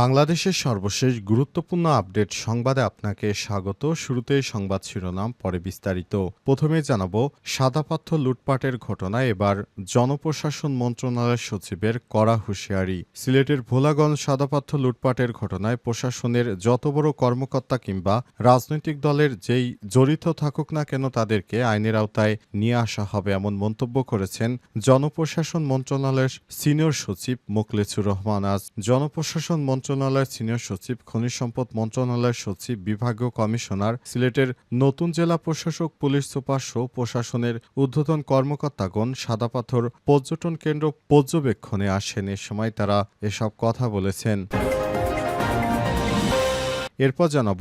বাংলাদেশের সর্বশেষ গুরুত্বপূর্ণ আপডেট সংবাদে আপনাকে স্বাগত। শুরুতেই সংবাদ শিরোনাম, পরে বিস্তারিত। প্রথমে জানাব, সাদাপাথ্য লুটপাটের ঘটনায় এবার জনপ্রশাসন মন্ত্রণালয়ের সচিবের কড়া হুঁশিয়ারি। সিলেটের ভোলাগঞ্জ সাদাপাথ্য লুটপাটের ঘটনায় প্রশাসনের যত বড় কর্মকর্তা কিংবা রাজনৈতিক দলের যেই জড়িত থাকুক না কেন তাদেরকে আইনের আওতায় নিয়ে আসা হবে এমন মন্তব্য করেছেন জনপ্রশাসন মন্ত্রণালয়ের সিনিয়র সচিব মোকলেছুর রহমান। আজ জনপ্রশাসন মন্ত্রণালয়ের সিনিয়র সচিব, খনিজ সম্পদ মন্ত্রণালয়ের সচিব, বিভাগীয় কমিশনার, সিলেটের নতুন জেলা প্রশাসক, পুলিশ সুপার, সহ প্রশাসনের ঊর্ধ্বতন কর্মকর্তাগণ সাদাপাথর পর্যটন কেন্দ্র পর্যবেক্ষণে আসেন। এ সময় তারা এসব কথা বলেছেন। এরপর জানাব,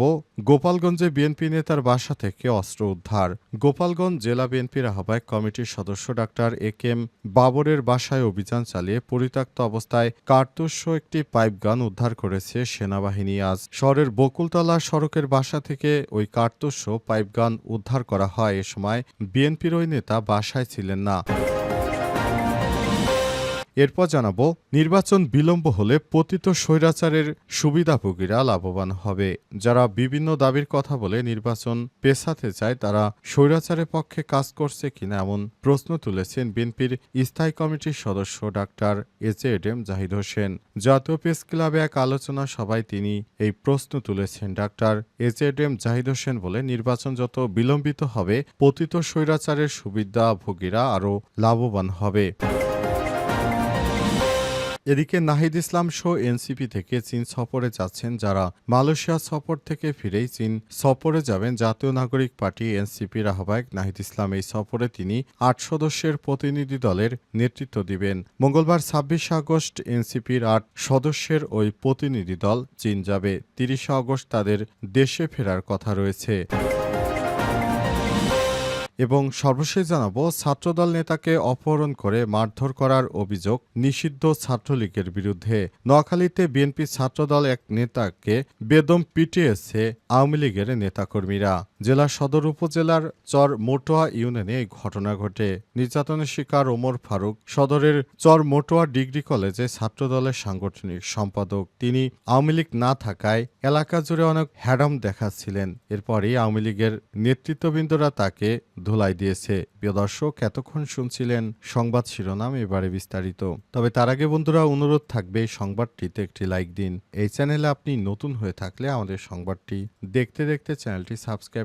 গোপালগঞ্জে বিএনপি নেতার বাসা থেকে অস্ত্র উদ্ধার। গোপালগঞ্জ জেলা বিএনপির আহ্বায়ক কমিটির সদস্য ডাক্তার এ কেম বাবরের বাসায় অভিযান চালিয়ে পরিত্যক্ত অবস্থায় কার্তুস্য একটি পাইপগান উদ্ধার করেছে সেনাবাহিনী। আজ শহরের বকুলতলা সড়কের বাসা থেকে ওই কার্তুস্য পাইপগান উদ্ধার করা হয়। এ সময় বিএনপির ওই নেতা বাসায় ছিলেন না। এরপর জানাব, নির্বাচন বিলম্ব হলে পতিত স্বৈরাচারের সুবিধাভোগীরা লাভবান হবে। যারা বিভিন্ন দাবির কথা বলে নির্বাচন পেছাতে চায়, তারা স্বৈরাচারের পক্ষে কাজ করছে কিনা এমন প্রশ্ন তুলেছেন বিএনপির স্থায়ী কমিটির সদস্য doctor H M Zahid Hossain. জাতীয় প্রেস ক্লাবে এক আলোচনা সভায় তিনি এই প্রশ্ন তুলেছেন। Doctor H M Zahid Hossain বলে নির্বাচন যত বিলম্বিত হবে, পতিত স্বৈরাচারের সুবিধাভোগীরা আরও লাভবান হবে। এদিকে নাহিদ ইসলাম শো এনসিপি থেকে চীন সফরে যাচ্ছেন যারা মালয়েশিয়া সফর থেকে ফিরেই চীন সফরে যাবেন জাতীয় নাগরিক পার্টি এনসিপির আহ্বায়ক নাহিদ ইসলাম। এই সফরে তিনি আট সদস্যের প্রতিনিধি দলের নেতৃত্ব দিবেন। মঙ্গলবার ছাব্বিশে আগস্ট এনসিপির আট সদস্যের ওই প্রতিনিধি দল চীন যাবে। তিরিশে আগস্ট তাদের দেশে ফেরার কথা রয়েছে। এবং সর্বশেষ জানাব, ছাত্রদল নেতাকে অপহরণ করে মারধর করার অভিযোগ নিষিদ্ধ ছাত্রলীগের বিরুদ্ধে। নোয়াখালীতে বিএনপি ছাত্রদল এক নেতাকে বেদম পিটিয়েছে আওয়ামী লীগের নেতাকর্মীরা। জেলা সদর উপজেলার চর মোটোয়া ইউনিয়নে এই ঘটনা ঘটে। নির্যাতনের শিকার ওমর ফারুক সদরের চর মোটোয়া ডিগ্রি কলেজে ছাত্রদলের সাংগঠনিক সম্পাদক। তিনি আওয়ামী লীগ না থাকায় এলাকা জুড়ে অনেক হ্যাডাম দেখাচ্ছিলেন। এরপরই আওয়ামী লীগের নেতৃত্ববৃন্দরা তাকে ধুলাই দিয়েছে। প্রিয় দর্শক, এতক্ষণ শুনছিলেন সংবাদ শিরোনাম, এবারে বিস্তারিত। তবে তার আগে বন্ধুরা, অনুরোধ থাকবে সংবাদটিতে একটি লাইক দিন। এই চ্যানেলে আপনি নতুন হয়ে থাকলে আমাদের সংবাদটি দেখতে দেখতে চ্যানেলটি সাবস্ক্রাইব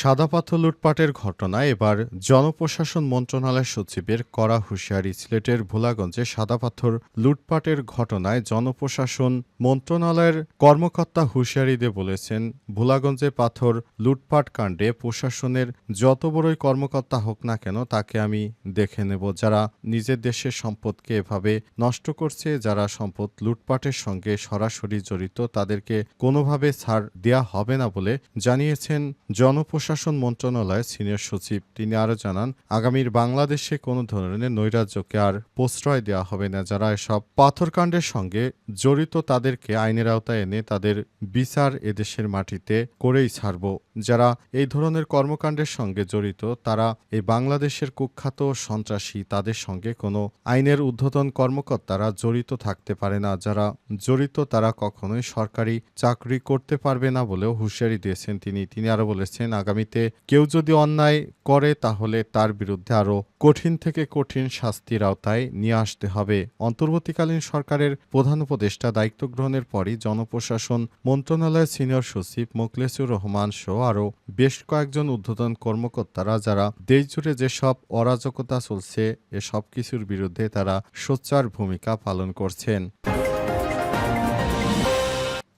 সাদাপাথর লুটপাটের ঘটনায় এবার জনপ্রশাসন মন্ত্রণালয় সচিবের কড়া হুঁশিয়ারি সিলেটের ভোলাগঞ্জে সাদাপাথর লুটপাটের ঘটনায় জনপ্রশাসন মন্ত্রণালয়ের কর্মকর্তা হুঁশিয়ারি দিয়ে বলেছেন, ভোলাগঞ্জে পাথর লুটপাট কাণ্ডে প্রশাসনের যত বড়ই কর্মকর্তা হোক না কেন তাকে আমি দেখে নেব। যারা নিজের দেশের সম্পদকে এভাবে নষ্ট করছে, যারা সম্পদ লুটপাটের সঙ্গে সরাসরি জড়িত, তাদেরকে কোনোভাবে ছাড় দেয়া হবে না বলে জানিয়েছেন জনপ্রশাসন প্রশাসন মন্ত্রণালয়ের সিনিয়র সচিব তিনি আরও জানান, আগামীর বাংলাদেশে কোনো ধরনের নৈরাজ্যকে আর প্রশ্রয় দেওয়া হবে না। যারা এসব পাথরকাণ্ডের সঙ্গে জড়িত তাদেরকে আইনের আওতায় এনে তাদের বিচার এদেশের মাটিতে করেই ছাড়ব। যারা এই ধরনের কর্মকাণ্ডের সঙ্গে জড়িত, তারা এই বাংলাদেশের কুখ্যাত সন্ত্রাসী, তাদের সঙ্গে কোনো আইনের ঊর্ধ্বতন কর্মকর্তারা জড়িত থাকতে পারে না। যারা জড়িত, তারা কখনোই সরকারি চাকরি করতে পারবে না বলেও হুঁশিয়ারি দিয়েছেন তিনি। তিনি আরও বলেছেন আগামীতে কেউ যদি অন্যায় করে, তাহলে তার বিরুদ্ধে আরও কঠিন থেকে কঠিন শাস্তির আওতায় নিয়ে আসতে হবে। অন্তর্বর্তীকালীন সরকারের প্রধান উপদেষ্টা দায়িত্ব গ্রহণের পরই জনপ্রশাসন, মন্ত্রণালয়ের সিনিয়র সচিব মোকলেসুর রহমান সহ আরও বেশ কয়েকজন ঊর্ধ্বতন কর্মকর্তারা, যারা দেশজুড়ে যেসব অরাজকতা চলছে, এসব কিছুর বিরুদ্ধে তারা সোচ্চার ভূমিকা পালন করছেন।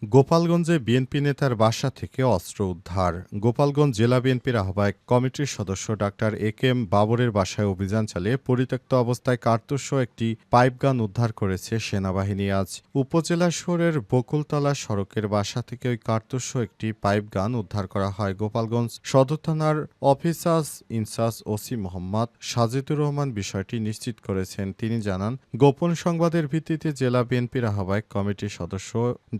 গোপালগঞ্জে বিএনপি নেতার বাসা থেকে অস্ত্র উদ্ধার। গোপালগঞ্জ জেলা বিএনপির আহ্বায়ক কমিটির সদস্য ডাক্তার এ কে এম বাবরের বাসায় অভিযান চালিয়ে পরিত্যক্ত অবস্থায় কার্তুস্য একটি পাইপগান উদ্ধার করেছে সেনাবাহিনী। আজ উপজেলা শহরের বকুলতলা সড়কের বাসা থেকে ওই কার্তুস্য একটি পাইপগান উদ্ধার করা হয়। গোপালগঞ্জ সদর থানার অফিসাস ইনসাস ওসি মোহাম্মদ সাজিদুর রহমান বিষয়টি নিশ্চিত করেছেন। তিনি জানান, গোপন সংবাদের ভিত্তিতে জেলা বিএনপির আহ্বায়ক কমিটির সদস্য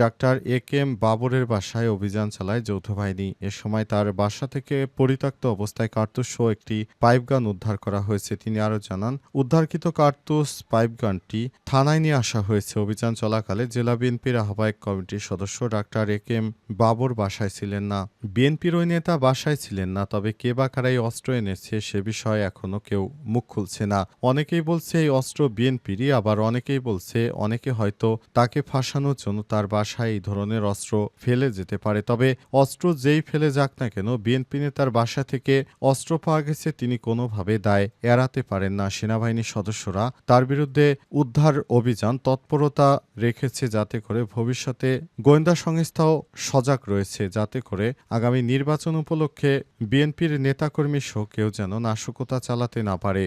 ডাক্তার এ বাবরের বাসায় অভিযান চালায় যৌথ বাহিনী। এ সময় তার বাসা থেকে পরিত্যক্ত অবস্থায় কার্তুস সহ একটি পাইপগান উদ্ধার করা হয়েছে। তিনি আরও জানান, উদ্ধারকৃত কার্তুস পাইপগানটি থানায় নিয়ে আসা হয়েছে। অভিযান চলাকালে জেলা বিএনপির আহ্বায়ক কমিটির সদস্য ডাক্তার এ এম বাবর বাসায় ছিলেন না। বিএনপির ওই নেতা বাসায় ছিলেন না, তবে কে বা কারাই অস্ত্র এনেছে সে বিষয়ে এখনও কেউ মুখ খুলছে না। অনেকেই বলছে এই অস্ত্র বিএনপিরই, আবার অনেকেই বলছে অনেকে হয়তো তাকে ফাঁসানোর জন্য তার বাসায় এই ধরনের অস্ত্র ফেলে যেতে পারে। তবে অস্ত্র যেই ফেলে যাক না কেন, বিএনপি নেতার বাসা থেকে অস্ত্র পাওয়া গেছে তিনি কোনোভাবে দায় এড়াতে পারেন না। সেনাবাহিনীর সদস্যরা তার বিরুদ্ধে উদ্ধার অভিযান তৎপরতা রেখেছে যাতে করে ভবিষ্যতে গোয়েন্দা সংস্থাও সজাগ রয়েছে, যাতে করে আগামী নির্বাচন উপলক্ষে বিএনপির নেতাকর্মী সহ কেউ যেন নাশকতা চালাতে না পারে।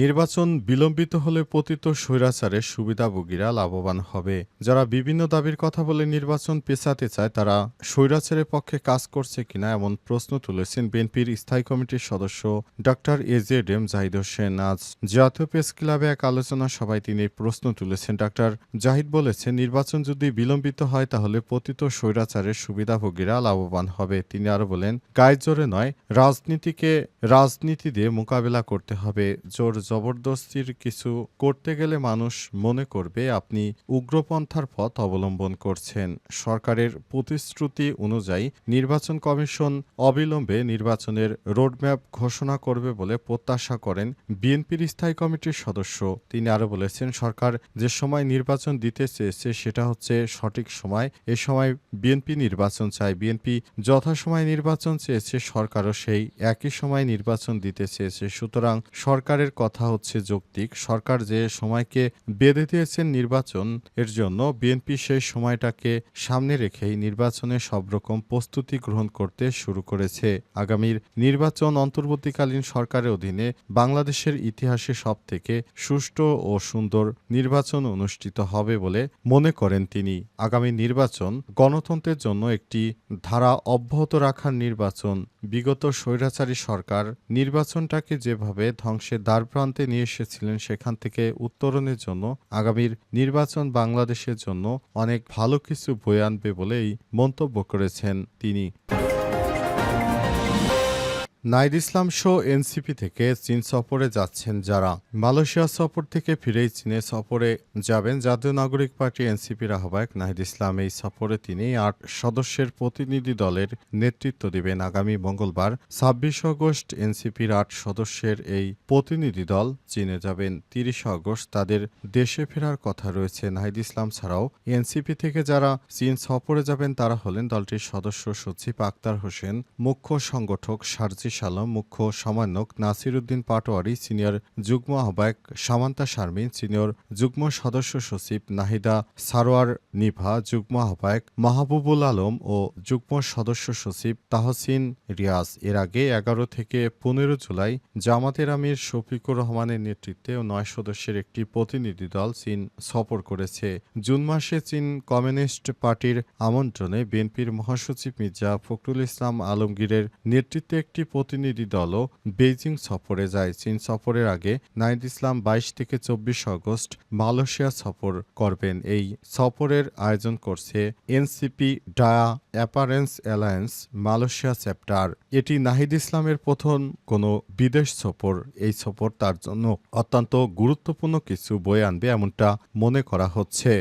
নির্বাচন বিলম্বিত হলে পতিত স্বৈরাচারের সুবিধাভোগীরা লাভবান হবে। যারা বিভিন্ন দাবির কথা বলে নির্বাচন পেছাতে চায়, তারা স্বৈরাচারের পক্ষে কাজ করছে কিনা এমন প্রশ্ন তুলেছেন বিএনপির স্থায়ী কমিটির সদস্য doctor AZ M Zahid Hossain. আজ জাতীয় প্রেস ক্লাবে এক আলোচনা সভায় তিনি প্রশ্ন তুলেছেন। ডক্টর জাহিদ বলেছেন, নির্বাচন যদি বিলম্বিত হয়, তাহলে পতিত স্বৈরাচারের সুবিধাভোগীরা লাভবান হবে। তিনি আরও বলেন গায়ে জোরে নয়, রাজনীতিকে রাজনীতি দিয়ে মোকাবেলা করতে হবে। জোর জবরদস্তির কিছু করতে গেলে মানুষ মনে করবে আপনি উগ্রপন্থার পথ অবলম্বন করছেন। সরকারের প্রতিশ্রুতি অনুযায়ী নির্বাচন কমিশন অবিলম্বে নির্বাচনের রোডম্যাপ ঘোষণা করবে বলে প্রত্যাশা করেন বিএনপির স্থায়ী কমিটির সদস্য। তিনি আরও বলেছেন, সরকার যে সময় নির্বাচন দিতে চেয়েছে সেটা হচ্ছে সঠিক সময়। এ সময় বিএনপি নির্বাচন চায়। বিএনপি যথাসময় নির্বাচন চেয়েছে, সরকারও সেই একই সময় নির্বাচন দিতে চেয়েছে। সুতরাং সরকারের কথা হচ্ছে যৌক্তিক। সরকার যে সময়কে বেঁধে দিয়েছেন নির্বাচন, এর জন্য বিএনপি সেই সময়টাকে সামনে রেখেই নির্বাচনে সব রকম প্রস্তুতি গ্রহণ করতে শুরু করেছে। আগামীর নির্বাচন অন্তর্বর্তীকালীন সরকারের অধীনে বাংলাদেশের ইতিহাসে সব থেকে সুষ্ঠু ও সুন্দর নির্বাচন অনুষ্ঠিত হবে বলে মনে করেন তিনি। আগামী নির্বাচন গণতন্ত্রের জন্য একটি ধারা অব্যাহত রাখার নির্বাচন। বিগত স্বৈরাচারী সরকার নির্বাচনটাকে যেভাবে ধ্বংসের দ্বারপ্রান্তে নিয়ে এসেছিলেন সেখান থেকে উত্তরণের জন্য। আগামীর নির্বাচন বাংলাদেশের জন্য অনেক ভালো কিছু বয়ে আনবে বলেই মন্তব্য করেছেন তিনি। নাইদ ইসলাম শো এনসিপি থেকে চীন সফরে যাচ্ছেন যারা। মালয়েশিয়া সফর থেকে ফিরেই চীনে সফরে যাবেন জাতীয় নাগরিক পার্টি এনসিপির আহ্বায়ক নাহিদ ইসলাম। এই সফরে তিনি আট সদস্যের প্রতিনিধি দলের নেতৃত্ব দেবেন। আগামী মঙ্গলবার ছাব্বিশ আগস্ট এনসিপির আট সদস্যের এই প্রতিনিধি দল চীনে যাবেন। তিরিশ আগস্ট তাদের দেশে ফেরার কথা রয়েছে। নাহিদ ইসলাম ছাড়াও এনসিপি থেকে যারা চীন সফরে যাবেন তারা হলেন দলটির সদস্য সচিব আক্তার হোসেন, মুখ্য সংগঠক সার্জি আলম মুখ্য সমন্বয়ক নাসির উদ্দিন পাটোয়ারি, সিনিয়র যুগ্ম আহ্বায়ক সামান্তা শারমিন সিনিয়র যুগ্ম সদস্য সচিব নাহিদা সারোয়ার নিভা, যুগ্ম আহ্বায়ক মাহবুবুল আলম ও যুগ্ম সদস্য সচিব তাহসিন রিয়াজ। এর আগে এগারো থেকে পনেরো জুলাই জামাতের আমির শফিকুর রহমানের নেতৃত্বে ও নয় সদস্যের একটি প্রতিনিধি দল চীন সফর করেছে। জুন মাসে চীন কমিউনিস্ট পার্টির আমন্ত্রণে বিএনপির মহাসচিব মির্জা ফখরুল ইসলাম আলমগীরের নেতৃত্বে একটি প্রতিনিধি দলও বেইজিং সফরে যায়। চীন সফরের আগে নাইদ ইসলাম বাইশ থেকে চব্বিশ আগস্ট মালয়েশিয়া সফর করবেন। এই সফরের আয়োজন করছে এনসিপি ডায়া অ্যাপারেন্স অ্যালায়েন্স মালয়েশিয়া চ্যাপ্টার। এটি নাহিদ ইসলামের প্রথম কোনো বিদেশ সফর। এই সফর তার জন্য অত্যন্ত গুরুত্বপূর্ণ কিছু বয়ে আনবে এমনটা মনে করা হচ্ছে।